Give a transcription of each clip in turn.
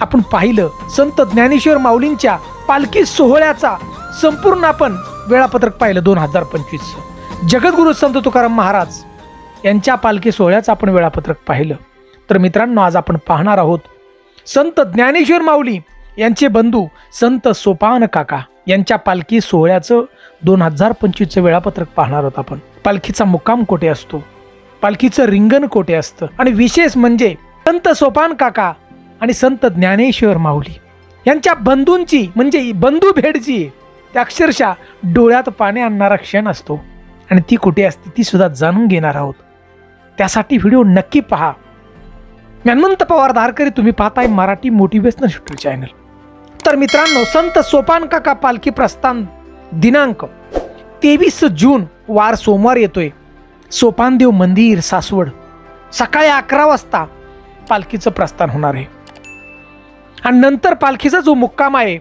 आपण पाहिलं संत ज्ञानेश्वर माऊलींच्या पालखी सोहळ्याचा संपूर्ण आपण वेळापत्रक पाहिलं दोन हजार पंचवीस. जगद्गुरु संत तुकाराम महाराज यांच्या पालखी सोहळ्याचं आपण वेळापत्रक पाहिलं. तर मित्रांनो आज आपण पाहणार आहोत संत ज्ञानेश्वर माऊली यांचे बंधू संत सोपान काका यांच्या पालखी सोहळ्याचं दोन हजार पंचवीसचं वेळापत्रक पाहणार आहोत आपण. पालखीचा मुक्काम कोठे असतो? पालखीचं रिंगण कोठे असतं? आणि विशेष म्हणजे संत सोपान काका आणि संत ज्ञानेश्वर माऊली. यांच्या बंधूंची म्हणजे बंधू भेटची त्या अक्षरशः डोळ्यात पाणी आणणारा क्षण असतो. आणि ती कुठे असते ती सुद्धा जाणून घेणार आहोत. त्यासाठी व्हिडिओ नक्की पहा. मी पवार धारकरी तुम्ही पाहताय मराठी मोटिवेशनल शूटर चॅनल तर मित्रांनो संत सोपान काका पालखी प्रस्थान दिनांक तेवीस जून वार सोमवार येतोय. सोपानदेव मंदिर सासवड. सकाळी अकरा वाजता पालखीचं प्रस्थान होणार आहे. आणि नंतर पालखीचा जो मुक्काम आहे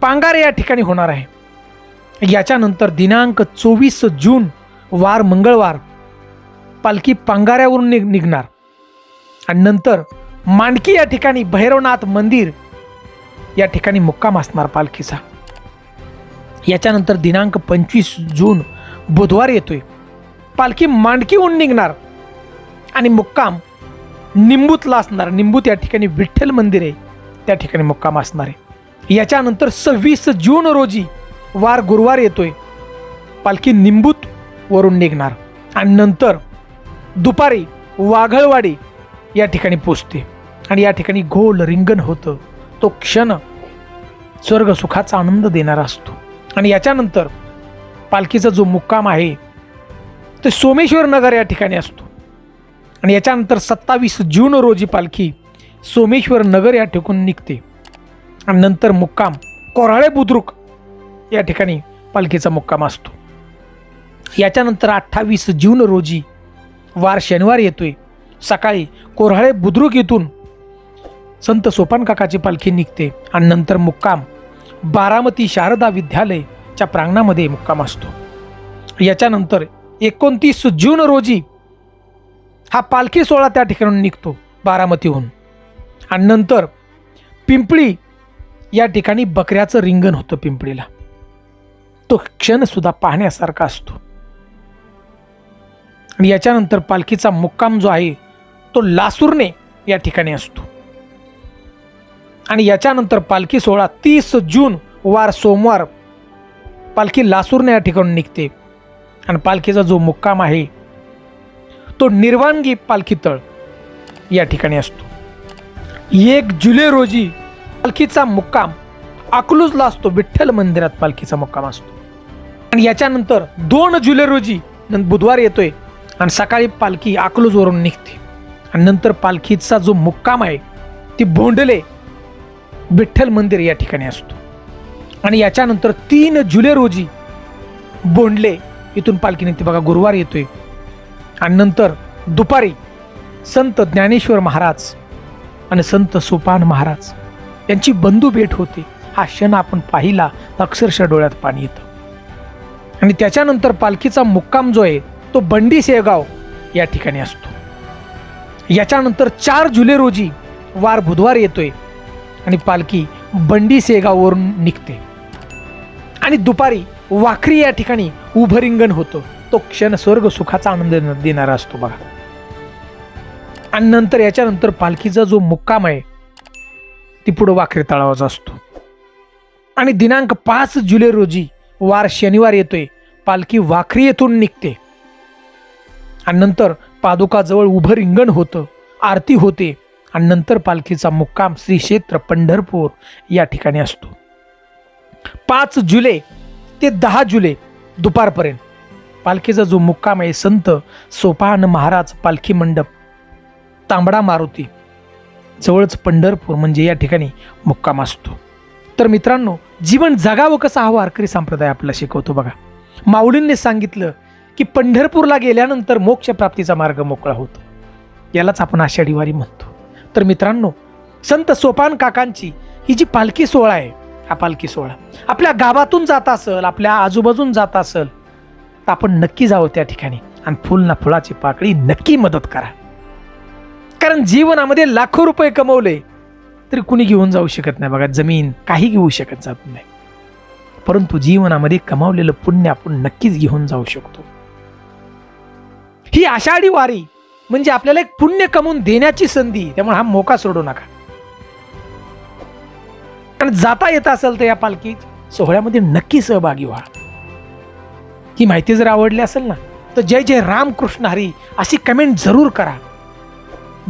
पांगारे या ठिकाणी होणार आहे. याच्यानंतर दिनांक चोवीस जून वार मंगळवार पालखी पांगाऱ्यावरून निघ निघणार. आणि नंतर मांडकी या ठिकाणी भैरवनाथ मंदिर या ठिकाणी मुक्काम असणार पालखीचा. याच्यानंतर दिनांक पंचवीस जून बुधवार येतोय. पालखी मांडकीहून निघणार आणि मुक्काम निंबूतला असणार निंबूत या ठिकाणी विठ्ठल मंदिर आहे. त्या ठिकाणी मुक्काम असणार आहे. याच्यानंतर सव्वीस जून रोजी वार गुरुवार येतोय. पालखी निंबूत वरून निघणार. आणि नंतर दुपारी वाघळवाडी या ठिकाणी पोचते. आणि या ठिकाणी गोल रिंगण होतं. तो क्षण स्वर्ग सुखाचा आनंद देणारा असतो. आणि याच्यानंतर पालखीचा जो मुक्काम आहे ते सोमेश्वर नगर या ठिकाणी असतो. आणि याच्यानंतर सत्तावीस जून रोजी पालखी सोमेश्वर नगर या ठिकून निघते. आणि नंतर मुक्काम कोराळे बुद्रुक या ठिकाणी पालखीचा मुक्काम असतो. याच्यानंतर अठ्ठावीस जून रोजी वार शनिवार येतोय. सकाळी कोराळे बुद्रुक येथून संत सोपान काकाची पालखी निघते आणि नंतर मुक्काम बारामती शारदा विद्यालयच्या प्रांगणामध्ये मुक्काम असतो. याच्यानंतर एकोणतीस जून रोजी हा पालखी सोहळा त्या ठिकाणून निघतो बारामतीहून. आणि नंतर पिंपळी या ठिकाणी बकऱ्याचं रिंगण होतं पिंपळीला. तो क्षणसुद्धा पाहण्यासारखा असतो. आणि याच्यानंतर पालखीचा मुक्काम जो आहे तो लासूरने या ठिकाणी असतो. आणि याच्यानंतर पालखी सोहळा तीस जून वार सोमवार पालखी लासूरने या ठिकाणी निघते. आणि पालखीचा जो मुक्काम आहे तो निर्वाणगी पालखी तळ या ठिकाणी असतो. एक जुलै रोजी पालखीचा मुक्काम अकलूजला असतो विठ्ठल मंदिरात पालखीचा मुक्काम असतो. आणि याच्यानंतर दोन जुलै रोजी बुधवार येतोय आणि सकाळी पालखी अकलूजवरून निघते. आणि नंतर पालखीचा जो मुक्काम आहे ती भोंडले विठ्ठल मंदिर या ठिकाणी असतो. आणि याच्यानंतर तीन जुलै रोजी बोंडले इथून पालखी निघते बघा गुरुवार येतोय आणि नंतर दुपारी संत ज्ञानेश्वर महाराज आणि संत सोपान महाराज यांची बंधू भेट होते. हा क्षण आपण पाहिला तर अक्षरशः डोळ्यात पाणी येतं. आणि त्याच्यानंतर पालखीचा मुक्काम जो आहे तो बंडी सेगाव या ठिकाणी असतो. याच्यानंतर चार जुलै रोजी वार बुधवार येतोय आणि पालखी बंडी सेगाववरून निघते. आणि दुपारी वाखरी या ठिकाणी उभरिंगण होतं. तो क्षण स्वर्ग सुखाचा आनंद देणारा असतो बघा. आणि नंतर याच्यानंतर पालखीचा जो मुक्काम आहे ती पुढं वाखरे तळावाचा असतो. आणि दिनांक पाच जुलै रोजी वार शनिवार येतोय पालखी वाखरी येथून निघते. आणि नंतर पादुकाजवळ उभं रिंगण होतं आरती होते आणि नंतर पालखीचा मुक्काम श्री क्षेत्र पंढरपूर या ठिकाणी असतो. पाच जुलै ते दहा जुलै दुपारपर्यंत. पालखीचा जो मुक्काम आहे संत सोपान महाराज पालखी मंडप तांबडा मारुती जवळच पंढरपूर म्हणजे या ठिकाणी मुक्काम असतो. तर मित्रांनो जीवन जगावं कसं हा वारकरी संप्रदाय आपल्याला शिकवतो बघा. माऊलींनी सांगितलं की पंढरपूरला गेल्यानंतर मोक्षप्राप्तीचा मार्ग मोकळा होतो. यालाच आपण आषाढी वारी म्हणतो. तर मित्रांनो संत सोपान काकांची ही जी पालखी सोहळा आहे हा पालखी सोहळा आपल्या गावातून जात असेल आपल्या आजूबाजून जात असेल तर आपण नक्की जावं त्या ठिकाणी. आणि फुल ना फुलाची पाकळी नक्की मदत करा. कारण जीवनामध्ये लाखो रुपये कमवले तरी कुणी घेऊन जाऊ शकत नाही बघा. जमीन काही घेऊ शकत जात नाही. परंतु जीवनामध्ये कमावलेलं पुण्य आपण नक्कीच घेऊन जाऊ शकतो. ही आषाढी वारी म्हणजे आपल्याला एक पुण्य कमवून देण्याची संधी. त्यामुळे हा मोका सोडू नका. कारण जाता येत असेल तर या पालखी सोहळ्यामध्ये नक्की सहभागी व्हा. ही माहिती जर आवडली असेल ना तर जय जय रामकृष्ण हरी अशी कमेंट जरूर करा.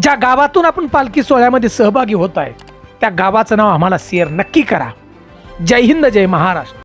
ज्या गावातून आपण पालखी सोहळ्यामध्ये सहभागी होत आहे त्या गावाचं नाव आम्हाला शेअर नक्की करा. जय हिंद जय महाराष्ट्र.